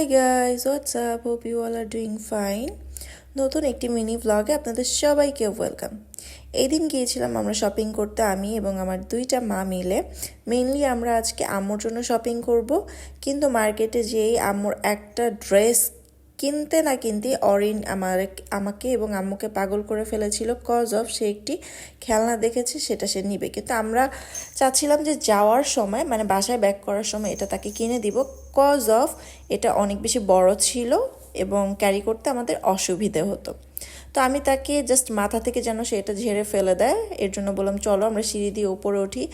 Hi guys what's up hope you all are doing fine নতুন একটি mini ব্লগে আপনাদের সবাইকে ওয়েলকাম এই দিন গিয়েছিলাম আমরা শপিং করতে, আমি এবং আমার দুইটা মা মিলে। মেনলি আমরা আজকে আম্মুর জন্য শপিং করব, কিন্তু মার্কেটে যেই আম্মুর একটা ড্রেস কিনতে না কিনতে অরিন আমার, আমাকে এবং আম্মুকে পাগল করে ফেলেছিল কজ অফ সে একটি খেলনা দেখেছে, সেটা সে নিবে। কিন্তু আমরা চাচ্ছিলাম যে যাওয়ার সময় মানে বাসায় ব্যাক করার সময় এটা তাকে কিনে দিব। কজ অফ এটা অনেক বেশি বড় ছিল এবং ক্যারি করতে আমাদের অসুবিধে হতো। তো আমি তাকে জাস্ট মাথা থেকে যেন সে এটা ঝেড়ে ফেলে দেয়, এর জন্য বললাম, চলো, আমরা সিঁড়ি দিয়ে উপরে উঠি।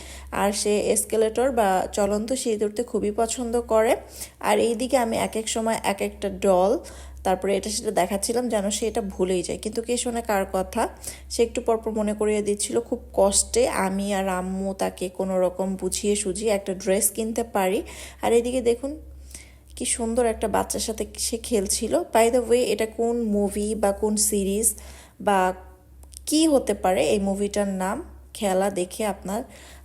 আর সে এসকেলেটর বা চলন্ত সিঁড়ি উঠতে খুবই পছন্দ করে। আর এই দিকে আমি এক এক সময় এক একটা ডল তারপরে এটা সেটা দেখাচ্ছিলাম যেন সে এটা ভুলেই যায়। কিন্তু কে শোনে কার কথা? সে একটু পরপর মনে করিয়ে দিচ্ছিল, খুব কষ্টে আমি আর আম্মু তাকে কোনো রকম বুঝিয়ে সুঝিয়ে একটা ড্রেস কিনতে পারি। আর এদিকে দেখুন কি সুন্দর একটা বাচ্চার সাথে সে খেলছিল। বাই দ্য ওয়ে এটা কোন মুভি বা কোন সিরিজ বা কি হতে পারে এই মুভিটার নাম? খেলা দেখে আপনার,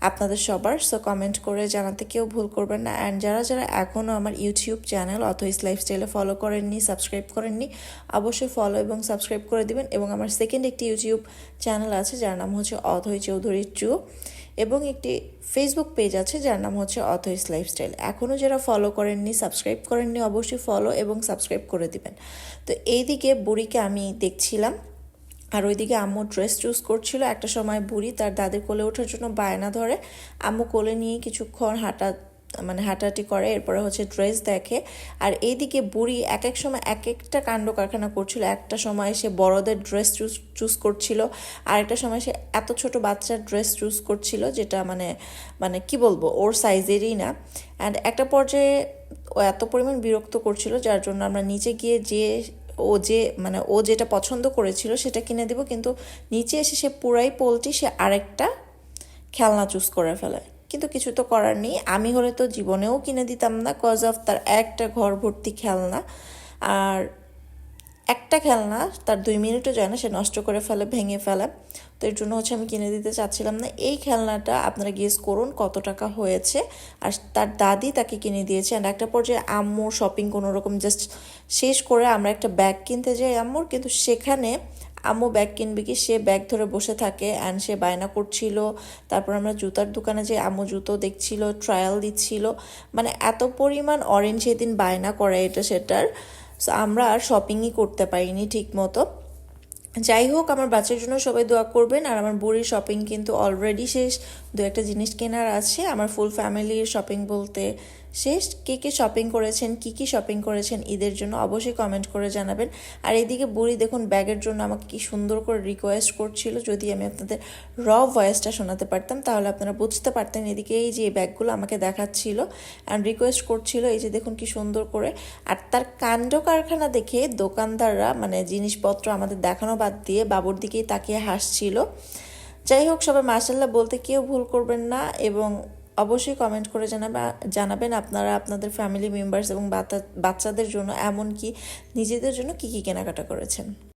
আপনাদের সবার। সো কমেন্ট করে জানাতে কেউ ভুল করবেন না। অ্যান্ড যারা যারা এখনও আমার ইউটিউব চ্যানেল অথইস লাইফস্টাইলে ফলো করেননি সাবস্ক্রাইব করেননি, অবশ্যই ফলো এবং সাবস্ক্রাইব করে দিবেন। এবং আমার সেকেন্ড একটি ইউটিউব চ্যানেল আছে, যার নাম হচ্ছে অধৈ চৌধুরী চু এবং একটি ফেসবুক পেজ আছে, যার নাম হচ্ছে অথইস লাইফস্টাইল এখনও যারা ফলো করেননি সাবস্ক্রাইব করেননি, অবশ্যই ফলো এবং সাবস্ক্রাইব করে দিবেন। তো এইদিকে বুড়িকে আমি দেখছিলাম। আর ওইদিকে আম্মু ড্রেস চুজ করছিল। একটা সময় বুড়ি তার দাদির কোলে ওঠার জন্য বায়না ধরে। আম্মু কোলে নিয়ে কিছুক্ষণ হাঁটা মানে হাঁটাহাঁটি করে, এরপরে হচ্ছে ড্রেস দেখে। আর এইদিকে বুড়ি এক এক সময় এক একটা কাণ্ড কারখানা করছিল। একটা সময় সে বড়দের ড্রেস চুজ চুজ করছিল। আর একটা সময় সে এত ছোট বাচ্চার ড্রেস চুজ করছিল, যেটা মানে মানে কি বলব, ওর সাইজেরই না। অ্যান্ড একটা পর্যায়ে ও এত পরিমাণ বিরক্ত করছিল, যার জন্য আমরা নিচে গিয়ে যে ও যে মানে ও যেটা পছন্দ করেছিল সেটা কিনে দিব, কিন্তু নিচে এসে সে পুরাই পোলট্রি, সে আরেকটা খেলনা চুজ করে ফেলে। কিন্তু কিছু তো করার নেই। আমি হলে তো জীবনেও কিনে দিতাম না কজ অফ তার একটা ঘর ভর্তি খেলনা। আর একটা খেলনা তার দুই মিনিটও যায় না, সে নষ্ট করে ফেলে, ভেঙে ফেলে। তো এর জন্য হচ্ছে আমি কিনে দিতে চাচ্ছিলাম না। এই খেলনাটা আপনারা গেস করুন কত টাকা হয়েছে। আর তার দাদি তাকে কিনে দিয়েছে। অ্যান্ড একটা পর্যায়ে আম্মুর শপিং কোনো রকম জাস্ট শেষ করে আমরা একটা ব্যাগ কিনতে যাই আম্মুর। কিন্তু সেখানে আম্মু ব্যাগ কিনবে কি, সে ব্যাগ ধরে বসে থাকে অ্যান্ড সে বায়না করছিল। তারপর আমরা জুতার দোকানে যে আম্মু জুতো দেখছিল ট্রায়াল দিচ্ছিল। মানে এত পরিমাণ অরেঞ্জ সেদিন বায়না করে এটা সেটার। সো আমরা আর শপিংই করতে পারিনি ঠিক মতো যাই হোক, আমার বাচ্চার জন্য সবাই দোয়া করবেন। আর আমার বুড়ির শপিং কিন্তু অলরেডি শেষ। দু একটা জিনিস কেনার আছে। আমার ফুল ফ্যামিলির শপিং বলতে শেষ, কে কে শপিং করেছেন, কি কি শপিং করেছেন, ঈদের জন্য অবশ্যই কমেন্ট করে জানাবেন। আর এইদিকে বুড়ি দেখুন, ব্যাগের জন্য আমাকে কি সুন্দর করে রিকোয়েস্ট করছিল, যদি আমি আপনাদের র ভয়েসটা শোনাতে পারতাম, তাহলে আপনারা বুঝতে পারতেন এদিকে এই যে ব্যাগগুলো আমাকে দেখাচ্ছিল অ্যান্ড রিকোয়েস্ট করছিল, এই যে দেখুন কি সুন্দর করে। আর তার কাণ্ড কারখানা দেখে দোকানদাররা মানে জিনিসপত্র আমাদের দেখানো বাদ দিয়ে বাবুর দিকেই তাকিয়ে হাসছিল। যাই হোক, সবাই মার্শাল্লাহ বলতে কেউ ভুল করবেন না এবং অবশ্যই কমেন্ট করে জানাবে, জানাবেন আপনারা আপনাদের ফ্যামিলি মেম্বার্স এবং বাচ্চাদের জন্য এমনকি নিজেদের জন্য কী কী কেনাকাটা করেছেন।